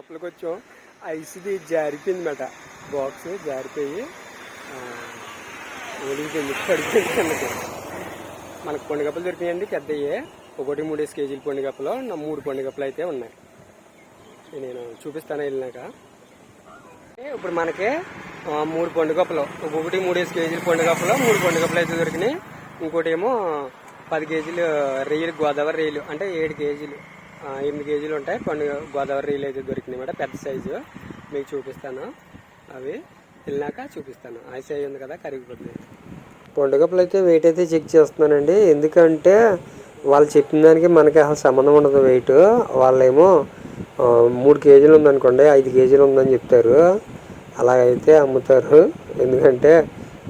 లోపలికి వచ్చాం. ఐస్ది జారిపోయిందన్నమాట. బాక్స్ జారిపోయి ఒలిగిపోయింది పడిపోయింది కిందకి మనకు పండుగప్పలు దొరికినాయండి పెద్దయ్యే. ఒకటి మూడేసి కేజీల పొండిగప్పలు నా మూడు పండుగప్పలు అయితే ఉన్నాయి. నేను చూపిస్తాను వెళ్ళినాక. ఇప్పుడు మనకి మూడు పండుగప్పలు ఒక్కొక్కటి మూడేసి కేజీలు పండుగప్పలు మూడు పండుగప్పలు అయితే దొరికినాయి. ఇంకోటి ఏమో పది కేజీలు రొయ్యలు గోదావరి రొయ్యలు అంటే ఏడు కేజీలు. ఎనిమిది కేజీలు ఉంటాయి. పండుగ గోదావరి రొయ్యలు అయితే దొరికినాయి అన్నమాట పెద్ద సైజు. మీకు చూపిస్తాను. అవి వెళ్ళినాక చూపిస్తాను. ఆ సైజ్ ఉంది కదా కరిగిపోతుంది. పండుగప్పలు అయితే వెయిట్ అయితే చెక్ చేస్తున్నానండి. ఎందుకంటే వాళ్ళు చెప్పిన దానికి మనకి అసలు సంబంధం ఉండదు వెయిట్ వాళ్ళేమో మూడు కేజీలు ఉందనుకోండి ఐదు కేజీలు ఉందని చెప్తారు. అలాగైతే అమ్ముతారు. ఎందుకంటే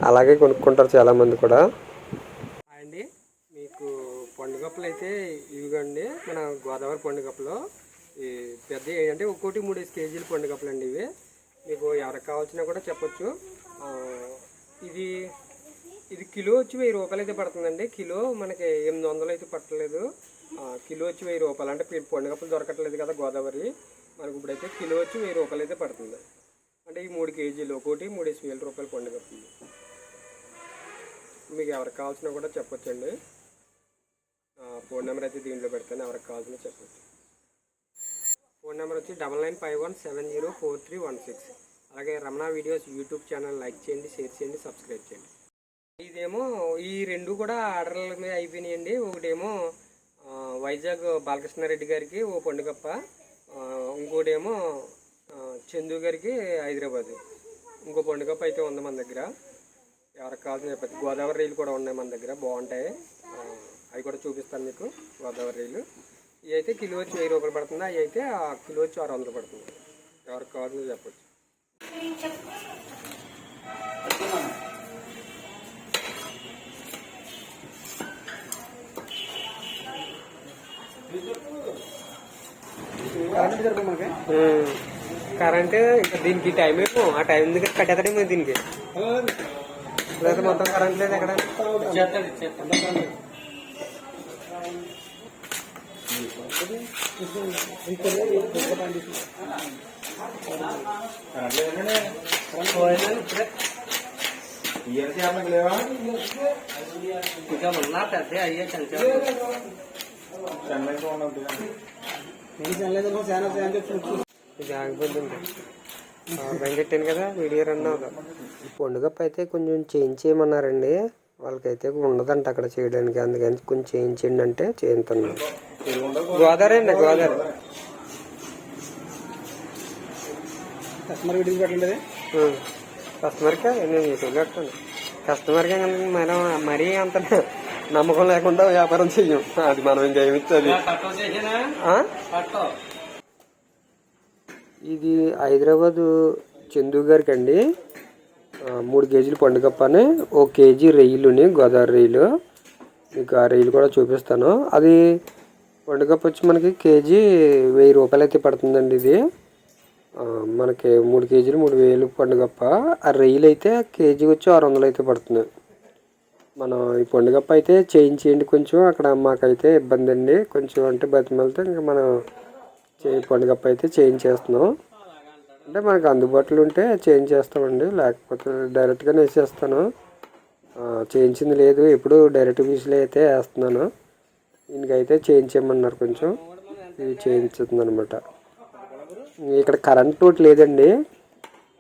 అలాగే కొనుక్కుంటారు చాలామంది కూడా. అండి. మీకు పండుగప్పలు అయితే మన గోదావరి పండుగప్పులో ఈ పెద్ద అంటే ఒక్కోటి మూడేసి కేజీలు పండుగప్పులు అండి ఇవి. మీకు ఎవరికి కావాల్సినా కూడా చెప్పొచ్చు. ఇది ఇది కిలో వచ్చి వెయ్యి రూపాయలు అయితే పడుతుందండి. కిలో మనకి ఎనిమిది వందలు అయితే పట్టలేదు. కిలో వచ్చి వెయ్యి రూపాయలు. అంటే పండుగప్పులు దొరకట్లేదు కదా గోదావరి. మనకు ఇప్పుడైతే కిలో వచ్చి వెయ్యి రూపాయలు అయితే పడుతుంది. అంటే ఈ మూడు కేజీలు ఒకటి మూడేసి వేల రూపాయలు పండుగ మీకు ఎవరికి కావాల్సినా కూడా చెప్పొచ్చండి. ఫోన్ నెంబర్ అయితే దీంట్లో పెడతాను ఎవరికి కావాల్సిన చెప్పచ్చు ఫోన్ నెంబర్ వచ్చి double nine five one seven zero four three one six. అలాగే Ramana videos YouTube channel like చేయండి షేర్ చేయండి సబ్స్క్రైబ్ చేయండి. ఇదేమో ఈ రెండు కూడా ఆర్డర్ల మీద అయిపోయినాయండి. ఒకటేమో వైజాగ్ బాలకృష్ణారెడ్డి గారికి ఓ పండుగప్ప. ఇంకోటేమో చందు గారికి హైదరాబాద్. ఇంకో పండుగప్ప అయితే ఉంది మన దగ్గర. ఎవరికి కావాల్సిన చెప్పచ్చు గోదావరి రైలు కూడా ఉన్నాయి మన దగ్గర బాగుంటాయి. అవి కూడా చూపిస్తాను మీకు గోదావరి రైలు. ఇవి అయితే కిలో వచ్చి వెయ్యి రూపాయలు పడుతుంది. అవి అయితే ఆ కిలో వచ్చి ఆరు వందలు పడుతుంది. ఎవరికి కావాలో చెప్పచ్చు. కరెంట్ ఇంకా దీనికి టైం ఏమో. ఆ టైం దగ్గర కట్టేస్తాడేమో దీనికి. లేదా మొత్తం కరెంట్ లేదు ఎక్కడ? ఇంకా ఉన్నా పెద్ద అయ్యే ఇది ఆగిపోతుంది పెట్టాను కదా వీడియో రన్ అవుతుంది పండుగ అయితే కొంచెం చేంజ్ చేయమన్నారండి. వాళ్ళకైతే ఉండదంట అక్కడ చేయడానికి. అందుకని కొంచెం చేయించండి అంటే చేయించున్నాను గోదావరి అండి గోదావరి. కస్టమర్ పెట్టండి ఉం. కస్టమర్కే నేను చూపెట్టాను కస్టమర్కే మనం మరీ అంత నమ్మకం లేకుండా వ్యాపారం చెయ్యం. అది మనం ఇంకా ఏమిస్తుంది ఇది హైదరాబాద్ చందు గారికి అండి మూడు కేజీలు పండుగప్పని ఓ కేజీ రొయ్యలుని గోదావరి రొయ్యలు. మీకు ఆ రొయ్యలు కూడా చూపిస్తాను. అది పండుగప్ప వచ్చి మనకి కేజీ వెయ్యి రూపాయలు అయితే పడుతుందండి ఇది. మనకి మూడు కేజీలు మూడు వేలు పండుగప్ప. ఆ రొయ్యలు అయితే కేజీ వచ్చి ఆరు వందలు అయితే పడుతుంది. మనం ఈ పండుగప్ప అయితే చేయించేయండి కొంచెం. అక్కడ మాకైతే ఇబ్బంది అండి కొంచెం అంటే బతిమలితే ఇంకా మనం చే పండుగప్ప అయితే చేయించేస్తున్నాం. అంటే మనకు అందుబాటులో ఉంటే చేంజ్ చేస్తామండి. లేకపోతే డైరెక్ట్గానే వేసేస్తాను చేయించింది లేదు. ఎప్పుడు డైరెక్ట్ పీసులు అయితే వేస్తున్నాను. దీనికైతే చేయించేయమన్నారు కొంచెం. ఇది చేయించుతుంది అనమాట ఇక్కడ కరెంట్ ఒకటి లేదండి.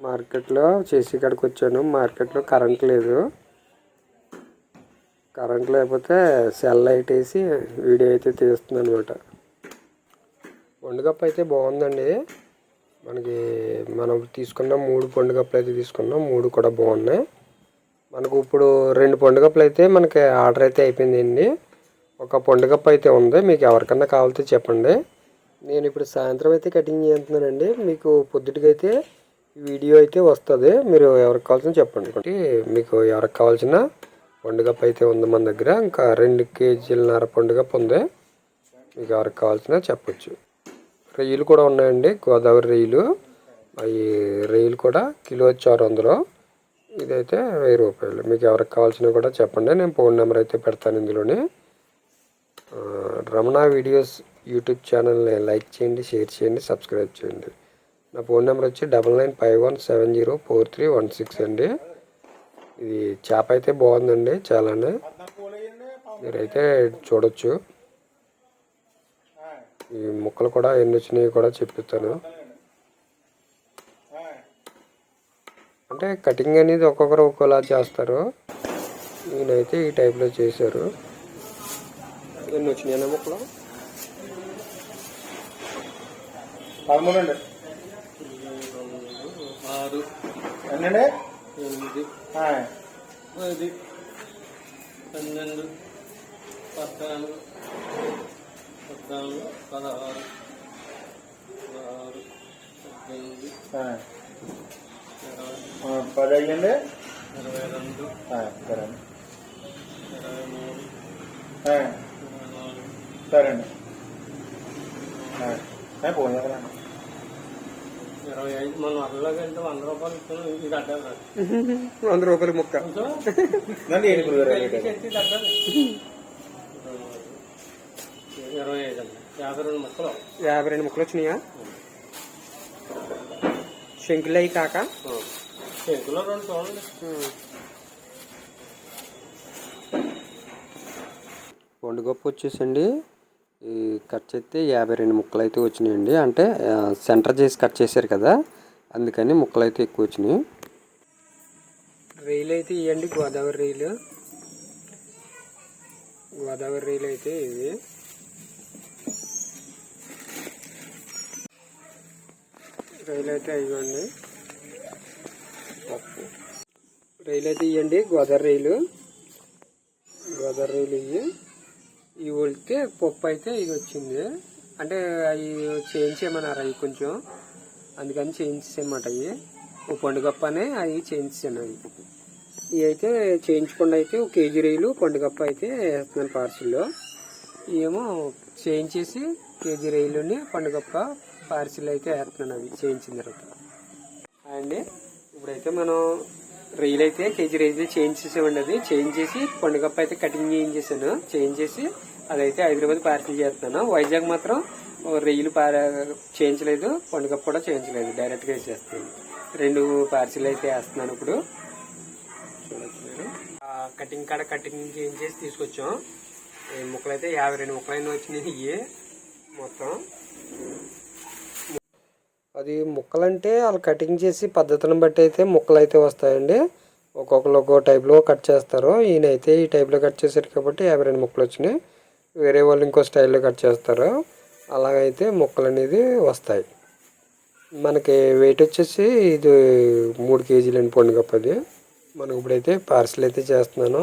మార్కెట్లో చేసి ఇక్కడికి వచ్చాను. మార్కెట్లో కరెంట్ లేదు. కరెంట్ లేకపోతే సెల్ లైట్ వేసి వీడియో అయితే తీస్తుంది అనమాట పండుగప్ప అయితే బాగుందండి. మనకి మనం తీసుకున్న మూడు పండుగప్పలు అయితే తీసుకున్నాం మూడు కూడా బాగున్నాయి. మనకు ఇప్పుడు రెండు పండుగప్పలు అయితే మనకి ఆర్డర్ అయితే అయిపోయిందండి ఒక పండుగప్ప అయితే ఉంది మీకు ఎవరికన్నా కావాలితే చెప్పండి. నేను ఇప్పుడు సాయంత్రం అయితే కటింగ్ చేస్తున్నానండి. మీకు పొద్దుటికైతే వీడియో అయితే వస్తుంది మీరు ఎవరికి కావాల్సిన చెప్పండి. ఒకటి మీకు ఎవరికి కావాల్సిన పండుగప్ప అయితే ఉంది మన దగ్గర. ఇంకా రెండు కేజీలన్నర పండుగప్ప ఉంది మీకు ఎవరికి కావాల్సిన చెప్పొచ్చు. రొయ్యలు కూడా ఉన్నాయండి. గోదావరి రొయ్యలు అవి రొయ్యలు కూడా కిలో వచ్చి ఆరు వందలు ఇదైతే వెయ్యి రూపాయలు. మీకు ఎవరికి కావాల్సినవి కూడా చెప్పండి. నేను ఫోన్ నెంబర్ అయితే పెడతాను ఇందులోని. రమణ వీడియోస్ యూట్యూబ్ ఛానల్ని లైక్ చేయండి షేర్ చేయండి సబ్స్క్రైబ్ చేయండి. నా ఫోన్ నెంబర్ వచ్చి double nine five one seven zero four three one six అండి. ఇది చేప అయితే బాగుందండి చాలానే. మీరైతే చూడొచ్చు. ఈ ముక్కలు కూడా ఎన్ని వచ్చినాయి కూడా చెప్పిస్తాను అంటే కటింగ్ అనేది ఒక్కొక్కరు ఒక్కోలా చేస్తారు. ఈయనైతే ఈ టైప్లో చేశారు. ఎన్ని వచ్చినాయి ముక్కలు? పదమూడు అండి ఆరు. ఎన్నండి? ఎనిమిది. ఆయ్. పది. పన్నెండు. పద్నాలుగు. పద్నాలుగు పదహారు పదహారు పద్దెనిమిది ఆయ్. ఇరవై ఆ, పది అయ్యండి ఇరవై రెండు ఆయ్, సరే అండి ఇరవై మూడు ఆయ్, ఇరవై నాలుగు సరే అండి ఆయ్. ఆయ్, పోనీ కదండి ఇరవై ఐదు మనం అరలోకంటే వంద రూపాయలు ఇస్తున్నాం ఇది అడ్డాలి వంద రూపాయల ముక్క నన్ను ఏంటి గురుగారు రేట్? ఇరవై ఐదు అండి. యాభై రెండు ముక్కలు. యాభై రెండు ముక్కలు వచ్చినాయా? శంకులు అయి కాక చెంకులో రెండు చూడండి వండుగప్పు వచ్చేసండి. ఈ కట్ చేస్తే యాభై రెండు ముక్కలు అయితే వచ్చినాయండి. అంటే సెంటర్ చేసి కట్ చేశారు కదా అందుకని ముక్కలు అయితే ఎక్కువ వచ్చినాయి. రైలు అయితే ఇవ్వండి గోదావరి రైలు. గోదావరి రైలు అయితే ఇవి. రైలు అయితే ఇవ్వండి. రైలు అయితే ఇవ్వండి గోదావరి రైలు. గోదావరి రైలు ఇవి ఇవి వెళ్తే పప్పు అయితే ఇది వచ్చింది. అంటే అవి చేయించేయమన్నారు అవి కొంచెం. అందుకని చేయించేయమాట అవి. ఓ పండుగప్ప అనే అవి చేయించాను అవి. ఇవి అయితే చేయించకుండా అయితే ఒక కేజీ రైలు పండుగప్ప అయితే వేస్తున్నాను పార్సిల్లో. ఏమో చేయించేసి కేజీ రైలుని పండుగప్ప పార్సిల్ అయితే వేస్తున్నాను అవి చేయించిన తర్వాత. అండి ఇప్పుడైతే మనం రైలు అయితే కేజీ రైలు చేంజ్ అది. చేంజ్ చేసి పండుగప్ప అయితే కటింగ్ చేయించేసాను. చేంజ్ చేసి అదైతే హైదరాబాద్ పార్సిల్ చేస్తున్నాను. వైజాగ్ మాత్రం రొయ్యలు రైలు చేయించలేదు పండుగప్ప కూడా చేయించలేదు డైరెక్ట్గా వేసేస్తాను రెండు పార్సిల్ అయితే వేస్తున్నాను ఇప్పుడు. చూడొచ్చు మీరు. ఆ కటింగ్ కాడ కటింగ్ చేంజ్ చేసి తీసుకొచ్చాం. ముక్కలైతే ముక్కలు అయితే యాభై రెండు ముక్కలైన వచ్చినాయి. ఇవి మొత్తం. అది ముక్కలంటే వాళ్ళు కటింగ్ చేసి పద్ధతిని బట్టి అయితే ముక్కలు అయితే వస్తాయండి. ఒక్కొక్కరు ఒక్కో టైప్లో కట్ చేస్తారు. ఈయన అయితే ఈ టైప్లో కట్ చేశారు కాబట్టి యాభై రెండు ముక్కలు వచ్చినాయి. వేరే వాళ్ళు ఇంకో స్టైల్లో కట్ చేస్తారు. అలాగైతే ముక్కలు అనేది వస్తాయి. మనకి వెయిట్ వచ్చేసి ఇది మూడు కేజీలు అండి పండుగప్పది మనకి ఇప్పుడైతే పార్సిల్ అయితే చేస్తున్నాను.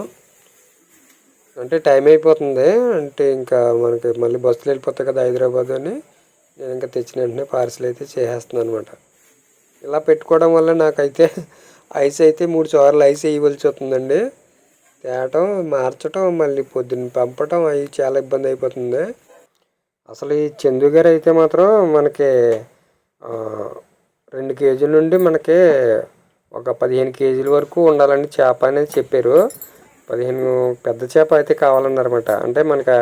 అంటే టైం అయిపోతుంది. అంటే ఇంకా మనకి మళ్ళీ బస్సులు వెళ్ళిపోతాయి కదా హైదరాబాద్ అని. నేను ఇంకా తెచ్చిన వెంటనే పార్సిల్ అయితే చేసేస్తున్నాను అనమాట ఇలా పెట్టుకోవడం వల్ల నాకైతే ఐస్ అయితే మూడు సార్లు ఐస్ వేయవలసి వస్తుందండి. తేటం మార్చటం మళ్ళీ పొద్దున్న పంపటం అవి చాలా ఇబ్బంది అయిపోతుంది. అసలు ఈ చందు గారు అయితే మాత్రం మనకి రెండు కేజీల నుండి మనకి ఒక పదిహేను కేజీల వరకు ఉండాలని చేప అనేది చెప్పారు. పదిహేను పెద్ద చేప అయితే కావాలన్నారన్నమాట. అంటే మనకి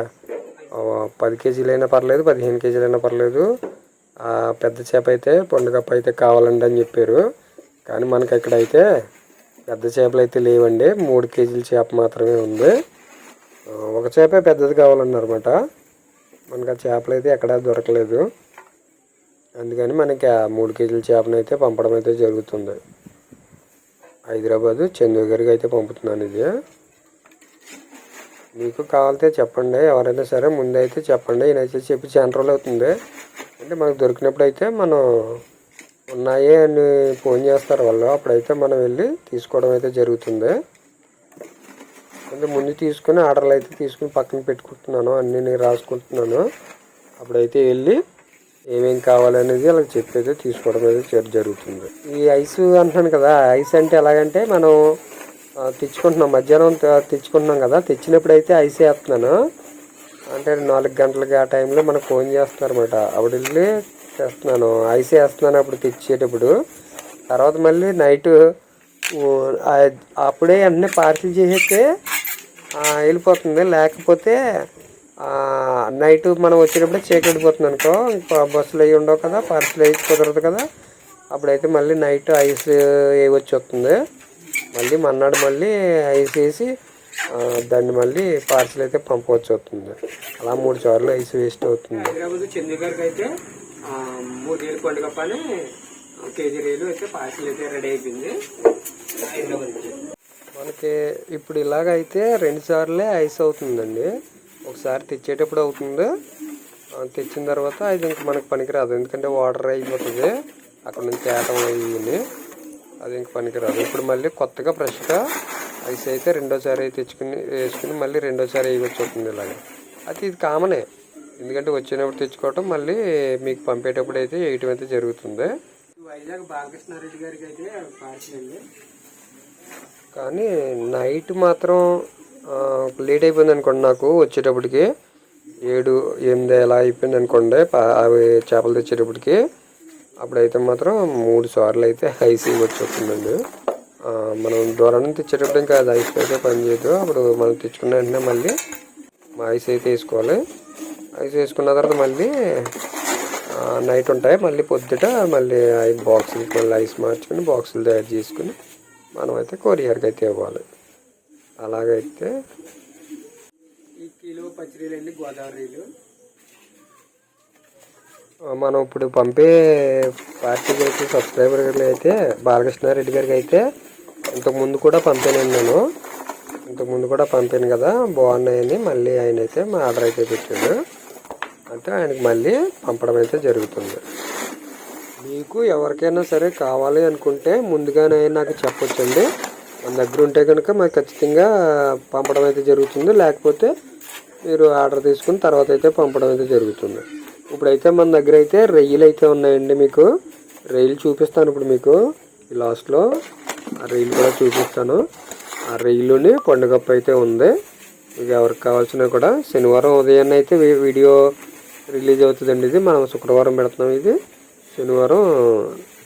పది కేజీలైనా పర్లేదు పదిహేను కేజీలైనా పర్లేదు. పెద్ద చేప అయితే పండుగప్ప అయితే కావాలండి అని చెప్పారు. కానీ మనకి ఇక్కడైతే పెద్ద చేపలు అయితే లేవండి. మూడు కేజీల చేప మాత్రమే ఉంది. ఒక చేపే పెద్దది కావాలన్నారన్నమాట మనకి ఆ చేపలు అయితే ఎక్కడా దొరకలేదు. అందుకని మనకి ఆ మూడు కేజీల చేపను అయితే పంపడం అయితే జరుగుతుంది. హైదరాబాదు చందు గారికి అయితే పంపుతున్నాను ఇది. మీకు కావాలితే చెప్పండి ఎవరైనా సరే ముందైతే చెప్పండి. ఈయనైతే చెప్పి చాలా రోజులు అవుతుంది. అంటే మనకు దొరికినప్పుడు అయితే మనం ఉన్నాయి అని ఫోన్ చేస్తారు వాళ్ళు. అప్పుడైతే మనం వెళ్ళి తీసుకోవడం అయితే జరుగుతుంది. అంటే ముందు తీసుకుని ఆర్డర్లు అయితే తీసుకుని పక్కన పెట్టుకుంటున్నాను. అన్నీ నేను రాసుకుంటున్నాను. అప్పుడైతే వెళ్ళి ఏమేమి కావాలనేది వాళ్ళకి చెప్పి అయితే తీసుకోవడం అయితే జరుగుతుంది. ఈ ఐస్ అంటున్నాను కదా ఐస్ అంటే ఎలాగంటే మనం తెచ్చుకుంటున్నాం. మధ్యాహ్నం తెచ్చుకుంటున్నాం కదా. తెచ్చినప్పుడు అయితే ఐస్ వేస్తున్నాను. అంటే నాలుగు గంటలకి ఆ టైంలో మనకు ఫోన్ చేస్తున్నారు అప్పుడు వెళ్ళి తెస్తున్నాను. ఐస్ వేస్తున్నాను అప్పుడు తెచ్చేటప్పుడు. తర్వాత మళ్ళీ నైట్ అప్పుడే వెంటనే పార్సిల్ చేసేస్తే వెళ్ళిపోతుంది. లేకపోతే నైట్ మనం వచ్చేటప్పుడు చీకటిపోతుంది అనుకో ఇంకా బస్సులు అవి ఉండవు కదా. పార్సిల్ అయ్యి కుదరదు కదా. అప్పుడైతే మళ్ళీ నైట్ ఐస్ వచ్చి వస్తుంది మళ్ళీ మన్నాడు మళ్ళీ ఐస్ వేసి దాన్ని మళ్ళీ పార్సల్ అయితే పంపవచ్చు అవుతుంది. అలా మూడు సార్లు ఐస్ వేస్ట్ అవుతుంది. హైదరాబాద్ అయితే మూడు వేలు పండుగ పని కేజీ రేలు అయితే పార్సల్ అయితే రెడీ అయిపోయింది. హైదరాబాద్ మనకి ఇప్పుడు ఇలాగైతే రెండు సార్లే ఐస్ అవుతుందండి. ఒకసారి తెచ్చేటప్పుడు అవుతుంది. తెచ్చిన తర్వాత అది ఇంక మనకు పనికిరాదు. ఎందుకంటే వాటర్ అయిపోతుంది. అక్కడ నుంచి ఏటం అయ్యి అది ఇంక పనికిరాదు. ఇప్పుడు మళ్ళీ కొత్తగా ఫ్రెష్గా ఐస్ అయితే రెండోసారి అయితే తెచ్చుకుని వేసుకుని మళ్ళీ రెండోసారి వేయవచ్చు అవుతుంది ఇలాగ. అది ఇది కామనే. ఎందుకంటే వచ్చినప్పుడు తెచ్చుకోవటం మళ్ళీ మీకు పంపేటప్పుడు అయితే వేయటం అయితే జరుగుతుంది. వైజాగ్ బాలకృష్ణారెడ్డి గారికి అయితే పార్సల్ కానీ నైట్ మాత్రం లేట్ అయిపోయింది అనుకోండి నాకు వచ్చేటప్పటికి. ఏడు ఎనిమిది ఎలా అయిపోయింది అనుకోండి అవి చేపలు తెచ్చేటప్పటికి. అప్పుడైతే మాత్రం మూడు సార్లు అయితే ఐస్ వచ్చేస్తుందండి. మనం దూరం నుంచి తెచ్చేటప్పుడు ఇంకా అది ఐస్ అయితే పనిచేయదు అప్పుడు మనం తెచ్చుకున్న వెంటనే మళ్ళీ మా ఐస్ అయితే వేసుకోవాలి. ఐస్ వేసుకున్న తర్వాత మళ్ళీ నైట్ ఉంటాయి. మళ్ళీ పొద్దుట మళ్ళీ ఐ బాక్సులు మళ్ళీ ఐస్ మార్చుకుని బాక్సులు తయారు చేసుకుని మనం అయితే కొరియర్కి అయితే ఇవ్వాలి. అలాగైతే ఈ కిలో పచ్చిరీలు అండి గోదావరిలు మనం ఇప్పుడు పంపే పార్టీకి అయితే సబ్స్క్రైబర్ అయితే బాలకృష్ణారెడ్డి గారికి అయితే ఇంతకుముందు కూడా పంపానండి నేను ఇంతకుముందు కూడా పంపాను కదా బాగున్నాయని మళ్ళీ ఆయన అయితే మా ఆర్డర్ అయితే పెట్టాడు. అంటే ఆయనకి మళ్ళీ పంపడం అయితే జరుగుతుంది. మీకు ఎవరికైనా సరే కావాలి అనుకుంటే ముందుగానే నాకు చెప్పొచ్చండి. మన దగ్గర ఉంటే కనుక మాకు ఖచ్చితంగా పంపడం అయితే జరుగుతుంది. లేకపోతే మీరు ఆర్డర్ తీసుకుని తర్వాత అయితే పంపడం అయితే జరుగుతుంది. ఇప్పుడైతే మన దగ్గర అయితే రొయ్యలు అయితే ఉన్నాయండి మీకు. రొయ్యలు చూపిస్తాను ఇప్పుడు మీకు. ఈ లాస్ట్లో ఆ రొయ్యలు కూడా చూపిస్తాను. ఆ రొయ్యలుని పండుగప్పు అయితే ఉంది. మీకు ఎవరికి కావాల్సిన కూడా శనివారం ఉదయాన్నే అయితే వీడియో రిలీజ్ అవుతుందండి ఇది. మనం శుక్రవారం పెడుతున్నాం ఇది. శనివారం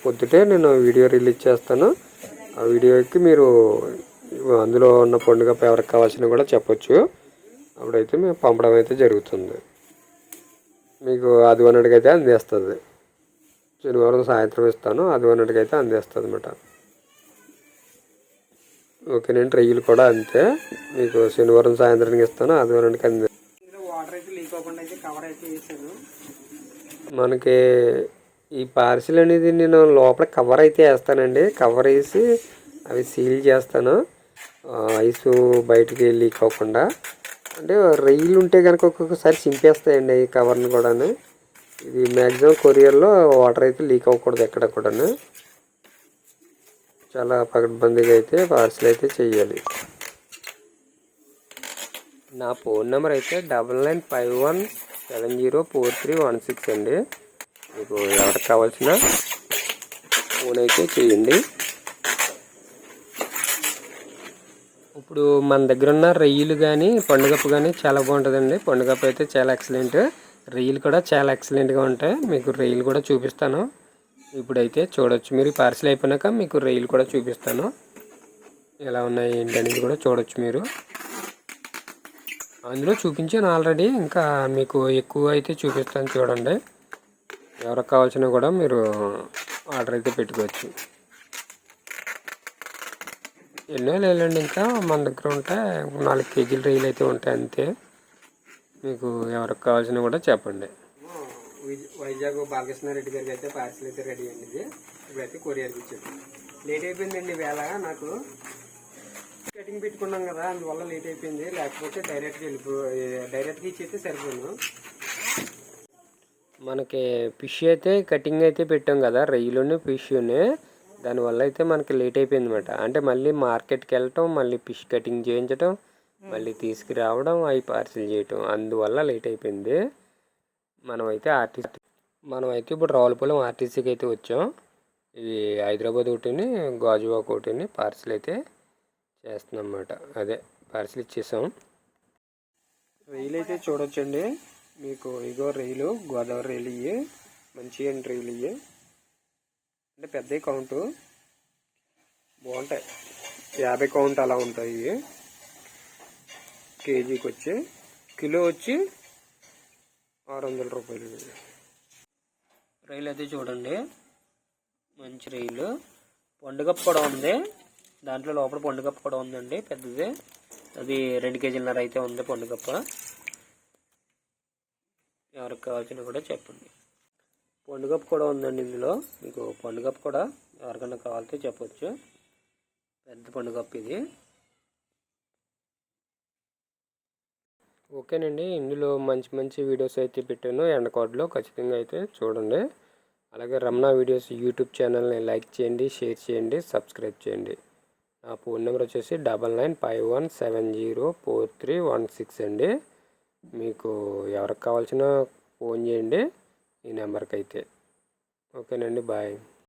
పొద్దుటే నేను వీడియో రిలీజ్ చేస్తాను. ఆ వీడియోకి మీరు అందులో ఉన్న పండుగ ఎవరికి కావాల్సిన కూడా చెప్పొచ్చు. అప్పుడైతే మేము పంపడం అయితే జరుగుతుంది. మీకు అది అయితే అందేస్తుంది. శనివారం సాయంత్రం ఇస్తాను అది అయితే అందేస్తుంది అనమాట ఓకేనండి రొయ్యలు కూడా అంతే. మీకు శనివారం సాయంత్రానికి ఇస్తాను అది వన్నటికి అందే వాటర్ అయితే లీక్ అవ్వకుండా అయితే కవర్ అయితే వేసాను మనకి ఈ పార్సిల్ అనేది నేను లోపల కవర్ అయితే వేస్తానండి. కవర్ వేసి అవి సీల్ చేస్తాను. ఐస్ బయటికి లీక్ అవ్వకుండా. అంటే రొయ్యలు ఉంటే కనుక ఒక్కొక్కసారి చింపేస్తాయండి ఈ కవర్ని కూడాను. ఇది మ్యాక్సిమం కొరియర్లో వాటర్ అయితే లీక్ అవ్వకూడదు ఎక్కడ కూడాను. చాలా పకడ్బందీగా అయితే పార్సల్ అయితే చెయ్యాలి. నా ఫోన్ నెంబర్ అయితే double nine five one seven zero four three one six అండి. మీకు ఎవరికి కావాల్సిన ఫోన్ అయితే చేయండి. ఇప్పుడు మన దగ్గర ఉన్న రొయ్యలు కానీ పండుగప్పు కానీ చాలా బాగుంటుందండి. పండుగప్పు అయితే చాలా ఎక్సలెంట్ రొయ్యలు కూడా చాలా ఎక్సలెంట్గా ఉంటాయి. మీకు రొయ్యలు కూడా చూపిస్తాను. ఇప్పుడైతే చూడొచ్చు. మీరు పార్సిల్ అయిపోయినాక మీకు రొయ్యలు కూడా చూపిస్తాను. ఎలా ఉన్నాయి ఏంటి అనేది కూడా చూడొచ్చు మీరు. అందులో చూపించాను ఆల్రెడీ ఇంకా మీకు ఎక్కువ అయితే చూపిస్తాను చూడండి. ఎవరికి కావాల్సినా కూడా మీరు ఆర్డర్ అయితే పెట్టుకోవచ్చు. ఎన్నో లేదండి ఇంకా. మన దగ్గర ఉంటే నాలుగు కేజీల రైలు అయితే ఉంటాయి అంతే. మీకు ఎవరికి కావాల్సిన కూడా చెప్పండి. వైజాగ్ బాలకృష్ణారెడ్డి గారికి అయితే పార్సిల్ అయితే రెడీ అండి ఇది. ఇప్పుడైతే కొరియర్కి ఇచ్చేది లేట్ అయిపోయిందండి వేళ. నాకు కటింగ్ పెట్టుకున్నాం కదా అందువల్ల లేట్ అయిపోయింది. లేకపోతే డైరెక్ట్గా వెళ్ళిపో డైరెక్ట్గా ఇచ్చేస్తే సరిపోను. మనకి ఫిష్ అయితే కటింగ్ అయితే పెట్టాం కదా రొయ్యలుని ఫిష్ని. దానివల్ల అయితే మనకి లేట్ అయిపోయింది అనమాట అంటే మళ్ళీ మార్కెట్కి వెళ్ళటం మళ్ళీ ఫిష్ కటింగ్ చేయించడం మళ్ళీ తీసుకురావడం అవి పార్సిల్ చేయటం అందువల్ల లేట్ అయిపోయింది. మనమైతే ఆర్టీసీ మనం అయితే ఇప్పుడు రావులపాలెం ఆర్టీసీకి అయితే వచ్చాం. ఇది హైదరాబాద్ ఒకటిని గాజువాక్ ఒకటిని పార్సిల్ అయితే చేస్తున్నాం అన్నమాట అదే పార్సిల్ ఇచ్చేసాం. రైలు అయితే చూడొచ్చండి. మీకు ఇగో రైలు గోదావరి రైలు ఇవి మంచిగా రైలు ఇవి అంటే పెద్ద కౌంటు బాగుంటాయి. యాభై కౌంట్ అలా ఉంటాయి ఇవి. కేజీకి వచ్చి కిలో వచ్చి ఆరు వందల రూపాయలు. రైలు అయితే చూడండి. మంచి రైలు. పండుగప్ప కూడా ఉంది. దాంట్లో లోపల పండుగప్ప కూడా ఉందండి పెద్దది. అది రెండు కేజీలన్నర అయితే ఉంది పండుగప్ప ఎవరికి కావాల్సిన కూడా చెప్పండి. పండుగప్పు కూడా ఉందండి ఇందులో. మీకు పండుగప్పు కూడా ఎవరికైనా కావాలితే చెప్పొచ్చు. పెద్ద పండుగప్పు ఇది. ఓకేనండి. ఇందులో మంచి మంచి వీడియోస్ అయితే పెట్టాను. ఎండ కార్డులో ఖచ్చితంగా అయితే చూడండి. అలాగే రమణ వీడియోస్ యూట్యూబ్ ఛానల్ని లైక్ చేయండి షేర్ చేయండి సబ్స్క్రైబ్ చేయండి. నా ఫోన్ నెంబర్ వచ్చేసి double nine five one seven zero four three one six అండి. మీకు ఎవరికి కావాల్సిన ఫోన్ చేయండి. ఈ నెంబర్కి అయితే ఓకేనండి బాయ్.